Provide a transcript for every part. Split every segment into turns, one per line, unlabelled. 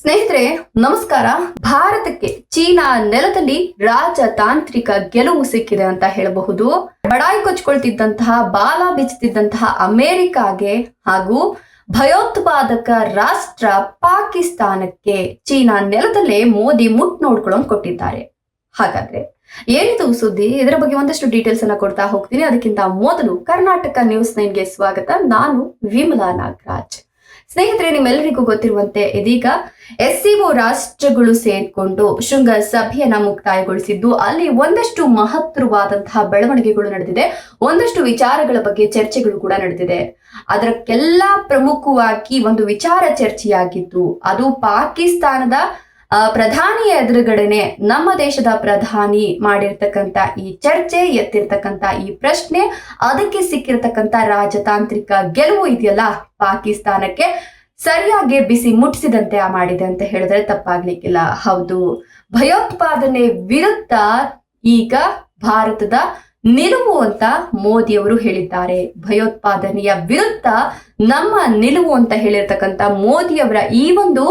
ಸ್ನೇಹಿತರೆ, ನಮಸ್ಕಾರ. ಭಾರತಕ್ಕೆ ಚೀನಾ ನೆಲದಲ್ಲಿ ರಾಜತಾಂತ್ರಿಕ ಗೆಲುವು ಸಿಕ್ಕಿದೆ ಅಂತ ಹೇಳಬಹುದು. ಬಡಾಯಿ ಕೊಚ್ಕೊಳ್ತಿದ್ದಂತಹ ಬಾಲ ಬಿಚ್ಚುತ್ತಿದ್ದಂತಹ ಅಮೆರಿಕಾಗೆ ಹಾಗೂ ಭಯೋತ್ಪಾದಕ ರಾಷ್ಟ್ರ ಪಾಕಿಸ್ತಾನಕ್ಕೆ ಚೀನಾ ನೆಲದಲ್ಲೇ ಮೋದಿ ಮುಟ್ ನೋಡ್ಕೊಳ್ಳೋನ್ ಕೊಟ್ಟಿದ್ದಾರೆ. ಹಾಗಾದ್ರೆ ಏನಿದು ಸುದ್ದಿ? ಇದರ ಬಗ್ಗೆ ಒಂದಷ್ಟು ಡೀಟೇಲ್ಸ್ ಅನ್ನ ಕೊಡ್ತಾ ಹೋಗ್ತೀನಿ. ಅದಕ್ಕಿಂತ ಮೊದಲು ಕರ್ನಾಟಕ ನ್ಯೂಸ್ ನೈನ್ಗೆ ಸ್ವಾಗತ. ನಾನು ವಿಮಲಾ ನಾಗರಾಜ್. ಸ್ನೇಹಿತರೆ, ನಿಮ್ಮೆಲ್ಲರಿಗೂ ಗೊತ್ತಿರುವಂತೆ ಇದೀಗ ಎಸ್ಸಿಒ ರಾಷ್ಟ್ರಗಳು ಸೇರ್ಕೊಂಡು ಶೃಂಗ ಸಭೆಯನ್ನ ಮುಕ್ತಾಯಗೊಳಿಸಿದ್ದು, ಅಲ್ಲಿ ಒಂದಷ್ಟು ಮಹತ್ತರವಾದಂತಹ ಬೆಳವಣಿಗೆಗಳು ನಡೆದಿದೆ. ಒಂದಷ್ಟು ವಿಚಾರಗಳ ಬಗ್ಗೆ ಚರ್ಚೆಗಳು ಕೂಡ ನಡೆದಿದೆ. ಅದಕ್ಕೆಲ್ಲ ಪ್ರಮುಖವಾಗಿ ಒಂದು ವಿಚಾರ ಚರ್ಚೆಯಾಗಿದ್ದು, ಅದು ಪಾಕಿಸ್ತಾನದ ಆ, ಪ್ರಧಾನಿಯ ಎದುರುಗಡೆನೆ ನಮ್ಮ ದೇಶದ ಪ್ರಧಾನಿ ಮಾಡಿರ್ತಕ್ಕಂಥ ಈ ಚರ್ಚೆ ಎತ್ತಿರ್ತಕ್ಕಂಥ ಈ ಪ್ರಶ್ನೆ ಅದಕ್ಕೆ ಸಿಕ್ಕಿರ್ತಕ್ಕಂಥ ರಾಜತಾಂತ್ರಿಕ ಗೆಲುವು ಇದೆಯಲ್ಲ ಪಾಕಿಸ್ತಾನಕ್ಕೆ ಸರಿಯಾಗಿ ಬಿಸಿ ಮುಟ್ಟಿಸಿದಂತೆ ಆ ಮಾಡಿದೆ ಅಂತ ಹೇಳಿದ್ರೆ ತಪ್ಪಾಗ್ಲಿಕ್ಕಿಲ್ಲ. ಹೌದು ಭಯೋತ್ಪಾದನೆ ವಿರುದ್ಧ ಈಗ ಭಾರತದ ನಿಲುವು ಅಂತ ಮೋದಿಯವರು ಹೇಳಿದ್ದಾರೆ. ಭಯೋತ್ಪಾದನೆಯ ವಿರುದ್ಧ ನಮ್ಮ ನಿಲುವು ಅಂತ ಹೇಳಿರ್ತಕ್ಕಂಥ ಮೋದಿಯವರ ಈ ಒಂದು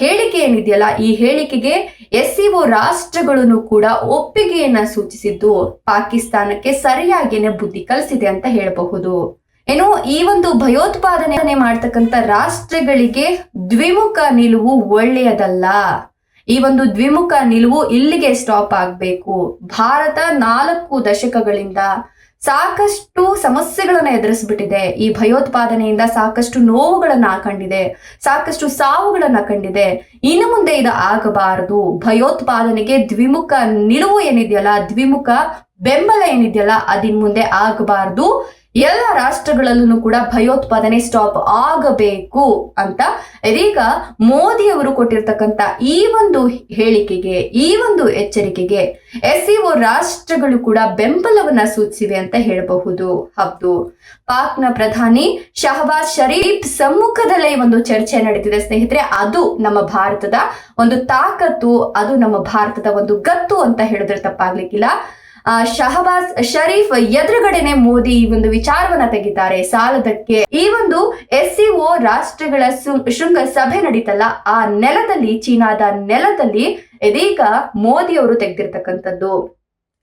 ಹೇಳಿಕೆ ಏನಿದೆಯಲ್ಲ, ಈ ಹೇಳಿಕೆಗೆ ಎಸ್ಸಿಒ ರಾಷ್ಟ್ರಗಳನ್ನು ಕೂಡ ಒಪ್ಪಿಗೆಯನ್ನ ಸೂಚಿಸಿದ್ದು ಪಾಕಿಸ್ತಾನಕ್ಕೆ ಸರಿಯಾಗಿನೇ ಬುದ್ಧಿ ಕಲಿಸಿದೆ ಅಂತ ಹೇಳಬಹುದು. ಏನು, ಈ ಒಂದು ಭಯೋತ್ಪಾದನೆ ಮಾಡ್ತಕ್ಕಂಥ ರಾಷ್ಟ್ರಗಳಿಗೆ ದ್ವಿಮುಖ ನಿಲುವು ಒಳ್ಳೆಯದಲ್ಲ. ಈ ಒಂದು ದ್ವಿಮುಖ ನಿಲುವು ಇಲ್ಲಿಗೆ ಸ್ಟಾಪ್ ಆಗ್ಬೇಕು. ಭಾರತ ನಾಲ್ಕು ದಶಕಗಳಿಂದ ಸಾಕಷ್ಟು ಸಮಸ್ಯೆಗಳನ್ನ ಎದುರಿಸ್ಬಿಟ್ಟಿದೆ. ಈ ಭಯೋತ್ಪಾದನೆಯಿಂದ ಸಾಕಷ್ಟು ನೋವುಗಳನ್ನ ಕಂಡಿದೆ. ಸಾಕಷ್ಟು ಸಾವುಗಳನ್ನ ಕಂಡಿದೆ. ಇನ್ನು ಮುಂದೆ ಇದು ಆಗಬಾರದು. ಭಯೋತ್ಪಾದನೆಗೆ ದ್ವಿಮುಖ ನಿಲುವು ಏನಿದೆಯಲ್ಲ, ದ್ವಿಮುಖ ಬೆಂಬಲ ಏನಿದೆಯಲ್ಲ, ಅದಿನ್ ಮುಂದೆ ಆಗಬಾರದು. ಎಲ್ಲ ರಾಷ್ಟ್ರಗಳಲ್ಲೂ ಕೂಡ ಭಯೋತ್ಪಾದನೆ ಸ್ಟಾಪ್ ಆಗಬೇಕು ಅಂತ. ಇದೀಗ ಮೋದಿ ಅವರು ಕೊಟ್ಟಿರ್ತಕ್ಕಂತ ಈ ಒಂದು ಹೇಳಿಕೆಗೆ, ಈ ಒಂದು ಎಚ್ಚರಿಕೆಗೆ ಎಸ್ಸಿಒ ರಾಷ್ಟ್ರಗಳು ಕೂಡ ಬೆಂಬಲವನ್ನ ಸೂಚಿಸಿವೆ ಅಂತ ಹೇಳಬಹುದು. ಹೌದು. ಪಾಕ್ನ ಪ್ರಧಾನಿ ಶಹಬಾಜ್ ಶರೀಫ್ ಸಮ್ಮುಖದಲ್ಲೇ ಒಂದು ಚರ್ಚೆ ನಡೀತಿದೆ ಸ್ನೇಹಿತರೆ. ಅದು ನಮ್ಮ ಭಾರತದ ಒಂದು ತಾಕತ್ತು, ಅದು ನಮ್ಮ ಭಾರತದ ಒಂದು ಗತ್ತು ಅಂತ ಹೇಳಿದ್ರೆ ತಪ್ಪಾಗ್ಲಿಕ್ಕಿಲ್ಲ. ಶಹಬಾಜ್ ಶರೀಫ್ ಎದುರುಗಡೆನೆ ಮೋದಿ ಈ ಒಂದು ವಿಚಾರವನ್ನ ತೆಗಿತಾರೆ ಸಾಲದಕ್ಕೆ ಈ ಒಂದು ಎಸ್ಸಿಒ ರಾಷ್ಟ್ರಗಳ ಶೃಂಗ ಸಭೆ ನಡೀತಲ್ಲ, ಆ ನೆಲದಲ್ಲಿ, ಚೀನಾದ ನೆಲದಲ್ಲಿ ಇದೀಗ ಮೋದಿ ಅವರು ತೆಗೆದಿರ್ತಕ್ಕಂಥದ್ದು.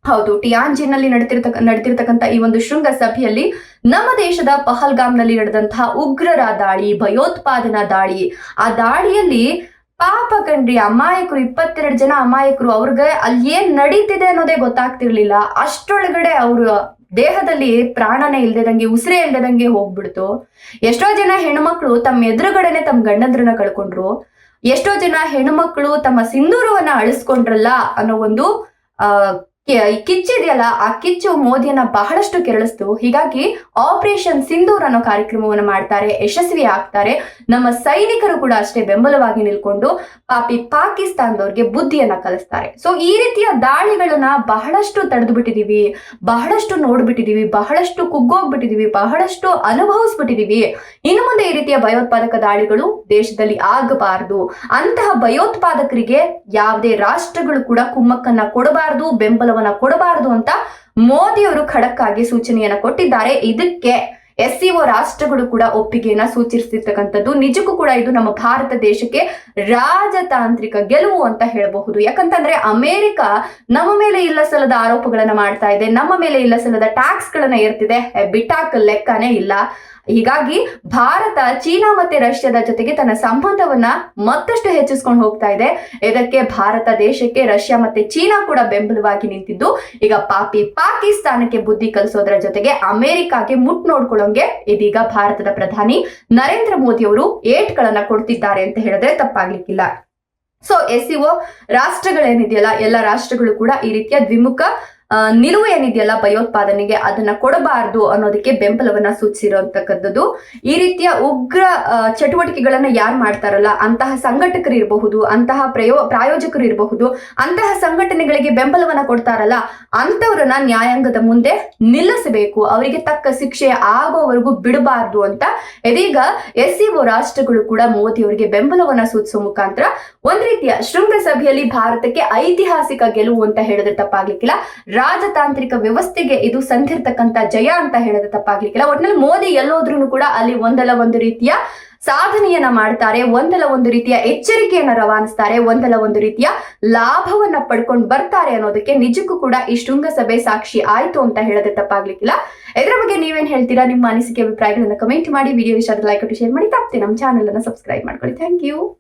ಹೌದು ಟಿಯಾಂಜಿನಲ್ಲಿ ನಡೆದಿರ್ತಕ್ಕ, ನಡೆದಿರ್ತಕ್ಕಂಥ ಈ ಒಂದು ಶೃಂಗ ಸಭೆಯಲ್ಲಿ ನಮ್ಮ ದೇಶದ ಪಹಲ್ಗಾಮ್ನಲ್ಲಿ ನಡೆದಂತಹ ಉಗ್ರರ ದಾಳಿ, ಭಯೋತ್ಪಾದನಾ ದಾಳಿ, ಆ ದಾಳಿಯಲ್ಲಿ ಪಾಪ ಕಣ್ರಿ, ಅಮಾಯಕರು, ಇಪ್ಪತ್ತೆರಡು ಜನ ಅಮಾಯಕರು, ಅವ್ರಿಗೆ ಅಲ್ಲಿ ಏನ್ ನಡೀತಿದೆ ಅನ್ನೋದೇ ಗೊತ್ತಾಗ್ತಿರ್ಲಿಲ್ಲ. ಅಷ್ಟೊಳಗಡೆ ಅವ್ರ ದೇಹದಲ್ಲಿ ಪ್ರಾಣನೇ ಇಲ್ದೇದಂಗೆ ಉಸಿರೆ ಇಲ್ದೇದಂಗೆ ಹೋಗ್ಬಿಡ್ತು. ಎಷ್ಟೋ ಜನ ಹೆಣ್ಮಕ್ಳು ತಮ್ಮ ಎದುರುಗಡೆನೆ ತಮ್ಮ ಗಂಡಂದ್ರನ್ನ ಕಳ್ಕೊಂಡ್ರು. ಎಷ್ಟೋ ಜನ ಹೆಣ್ಮಕ್ಳು ತಮ್ಮ ಸಿಂಧೂರವನ್ನ ಅಳಿಸ್ಕೊಂಡ್ರಲ್ಲ ಅನ್ನೋ ಒಂದು ಕಿಚ್ಚಿದೆಯಲ್ಲ ಆ ಕಿಚ್ಚು ಮೋದಿಯನ್ನ ಬಹಳಷ್ಟು ಕೆರಳಿಸ್ತು. ಹೀಗಾಗಿ ಆಪರೇಷನ್ ಸಿಂಧೂರ್ ಅನ್ನೋ ಕಾರ್ಯಕ್ರಮವನ್ನು ಮಾಡ್ತಾರೆ, ಯಶಸ್ವಿ ಆಗ್ತಾರೆ. ನಮ್ಮ ಸೈನಿಕರು ಕೂಡ ಅಷ್ಟೇ ಬೆಂಬಲವಾಗಿ ನಿಲ್ಕೊಂಡು ಪಾಪಿ ಪಾಕಿಸ್ತಾನದವ್ರಿಗೆ ಬುದ್ಧಿಯನ್ನ ಕಲಿಸ್ತಾರೆ. ಸೊ ಈ ರೀತಿಯ ದಾಳಿಗಳನ್ನ ಬಹಳಷ್ಟು ತಡೆದು ಬಿಟ್ಟಿದೀವಿ ಬಹಳಷ್ಟು ನೋಡ್ಬಿಟ್ಟಿದೀವಿ, ಬಹಳಷ್ಟು ಕುಗ್ಗೋಗ್ಬಿಟ್ಟಿದೀವಿ, ಬಹಳಷ್ಟು ಅನುಭವಿಸ್ಬಿಟ್ಟಿದೀವಿ. ಇನ್ನು ಮುಂದೆ ಈ ರೀತಿಯ ಭಯೋತ್ಪಾದಕ ದಾಳಿಗಳು ದೇಶದಲ್ಲಿ ಆಗಬಾರದು. ಅಂತಹ ಭಯೋತ್ಪಾದಕರಿಗೆ ಯಾವುದೇ ರಾಷ್ಟ್ರಗಳು ಕೂಡ ಕುಮ್ಮಕ್ಕನ್ನ ಕೊಡಬಾರದು, ಬೆಂಬಲವನ್ನ ಕೊಡಬಾರದು ಅಂತ ಮೋದಿ ಅವರು ಖಡಕ್ ಆಗಿ ಸೂಚನೆಯನ್ನ ಕೊಟ್ಟಿದ್ದಾರೆ. ಇದಕ್ಕೆ ಎಸ್ಸಿಒ ರಾಷ್ಟ್ರಗಳು ಕೂಡ ಒಪ್ಪಿಗೆಯನ್ನ ಸೂಚಿಸಿರ್ತಕ್ಕಂಥದ್ದು ನಿಜಕ್ಕೂ ಕೂಡ ಇದು ನಮ್ಮ ಭಾರತ ದೇಶಕ್ಕೆ ರಾಜತಾಂತ್ರಿಕ ಗೆಲುವು ಅಂತ ಹೇಳಬಹುದು. ಯಾಕಂತಂದ್ರೆ ಅಮೆರಿಕ ನಮ್ಮ ಮೇಲೆ ಇಲ್ಲ ಸಲದ ಆರೋಪಗಳನ್ನ ಮಾಡ್ತಾ ಇದೆ, ನಮ್ಮ ಮೇಲೆ ಇಲ್ಲ ಸಲದ ಟ್ಯಾಕ್ಸ್ ಗಳನ್ನ ಏರ್ತಿದೆ ಬಿಟಾಕ್ ಲೆಕ್ಕನೇ ಇಲ್ಲ. ಹೀಗಾಗಿ ಭಾರತ, ಚೀನಾ ಮತ್ತೆ ರಷ್ಯಾದ ಜೊತೆಗೆ ತನ್ನ ಸಂಬಂಧವನ್ನ ಮತ್ತಷ್ಟು ಹೆಚ್ಚಿಸ್ಕೊಂಡು ಹೋಗ್ತಾ ಇದೆ. ಇದಕ್ಕೆ ಭಾರತ ದೇಶಕ್ಕೆ ರಷ್ಯಾ ಮತ್ತೆ ಚೀನಾ ಕೂಡ ಬೆಂಬಲವಾಗಿ ನಿಂತಿದ್ದು. ಈಗ ಪಾಪಿ ಪಾಕಿಸ್ತಾನಕ್ಕೆ ಬುದ್ಧಿ ಕಲಿಸೋದ್ರ ಜೊತೆಗೆ ಅಮೆರಿಕಾಗೆ ಮುಟ್ ನೋಡ್ಕೊಳ್ಳೋಂಗೆ ಇದೀಗ ಭಾರತದ ಪ್ರಧಾನಿ ನರೇಂದ್ರ ಮೋದಿ ಅವರು ಏಟ್ಗಳನ್ನ ಕೊಡ್ತಿದ್ದಾರೆ ಅಂತ ಹೇಳಿದ್ರೆ ತಪ್ಪಾಗ್ಲಿಕ್ಕಿಲ್ಲ ಸೊ ಎಸ್ ಸಿಒ ರಾಷ್ಟ್ರಗಳೇನಿದೆಯಲ್ಲ ಎಲ್ಲ ರಾಷ್ಟ್ರಗಳು ಕೂಡ ಈ ರೀತಿಯ ದ್ವಿಮುಖ ನಿಲುವು ಏನಿದೆಯಲ್ಲ ಭಯೋತ್ಪಾದನೆಗೆ ಅದನ್ನ ಕೊಡಬಾರದು ಅನ್ನೋದಕ್ಕೆ ಬೆಂಬಲವನ್ನ ಸೂಚಿಸಿರುವಂತಕ್ಕದ್ದು ಈ ರೀತಿಯ ಉಗ್ರ ಚಟುವಟಿಕೆಗಳನ್ನ ಯಾರು ಮಾಡ್ತಾರಲ್ಲ, ಅಂತಹ ಸಂಘಟಕರು ಇರಬಹುದು, ಅಂತಹ ಪ್ರಯೋ, ಪ್ರಾಯೋಜಕರು ಇರಬಹುದು, ಅಂತಹ ಸಂಘಟನೆಗಳಿಗೆ ಬೆಂಬಲವನ್ನ ಕೊಡ್ತಾರಲ್ಲ ಅಂತವ್ರನ್ನ ನ್ಯಾಯಾಂಗದ ಮುಂದೆ ನಿಲ್ಲಿಸಬೇಕು. ಅವರಿಗೆ ತಕ್ಕ ಶಿಕ್ಷೆ ಆಗೋವರೆಗೂ ಬಿಡಬಾರದು ಅಂತ. ಇದೀಗ ಎಸ್ ಸಿಒ ರಾಷ್ಟ್ರಗಳು ಕೂಡ ಮೋದಿ ಅವರಿಗೆ ಬೆಂಬಲವನ್ನ ಸೂಚಿಸುವ ಮುಖಾಂತರ ಒಂದ್ ರೀತಿಯ ಶೃಂಗಸಭೆಯಲ್ಲಿ ಭಾರತಕ್ಕೆ ಐತಿಹಾಸಿಕ ಗೆಲುವು ಅಂತ ಹೇಳಿದ್ರೆ ತಪ್ಪಾಗ್ಲಿಕ್ಕಿಲ್ಲ. ರಾಜತಾಂತ್ರಿಕ ವ್ಯವಸ್ಥೆಗೆ ಇದು ಸಂದಿರ್ತಕ್ಕಂತ ಜಯ ಅಂತ ಹೇಳೋದು ತಪ್ಪಾಗ್ಲಿಕ್ಕಿಲ್ಲ ಒಟ್ಟಿನಲ್ಲಿ ಮೋದಿ ಎಲ್ಲೋದ್ರೂ ಕೂಡ ಅಲ್ಲಿ ಒಂದಲ್ಲ ಒಂದು ರೀತಿಯ ಸಾಧನೆಯನ್ನ ಮಾಡ್ತಾರೆ, ಒಂದಲ್ಲ ಒಂದು ರೀತಿಯ ಎಚ್ಚರಿಕೆಯನ್ನ ರವಾನಿಸ್ತಾರೆ, ಒಂದಲ್ಲ ಒಂದು ರೀತಿಯ ಲಾಭವನ್ನ ಪಡ್ಕೊಂಡು ಬರ್ತಾರೆ ಅನ್ನೋದಕ್ಕೆ ನಿಜಕ್ಕೂ ಕೂಡ ಈ ಶೃಂಗಸಭೆ ಸಾಕ್ಷಿ ಆಯ್ತು ಅಂತ ಹೇಳದೆ ತಪ್ಪಾಗ್ಲಿಕ್ಕಿಲ್ಲ ಇದರ ಬಗ್ಗೆ ನೀವೇನ್ ಹೇಳ್ತೀರಾ? ನಿಮ್ಮ ಅನಿಸಿಕೆ, ಅಭಿಪ್ರಾಯಗಳನ್ನ ಕಮೆಂಟ್ ಮಾಡಿ. ವಿಡಿಯೋ ಇಷ್ಟ ಲೈಕ್ ಶೇರ್ ಮಾಡಿ. ತಪ್ಪತ್ತೆ ನಮ್ಮ ಚಾನೆಲ್ ಅನ್ನ ಸಬ್ಸ್ಕ್ರೈಬ್ ಮಾಡ್ಕೊಳ್ಳಿ. Thank you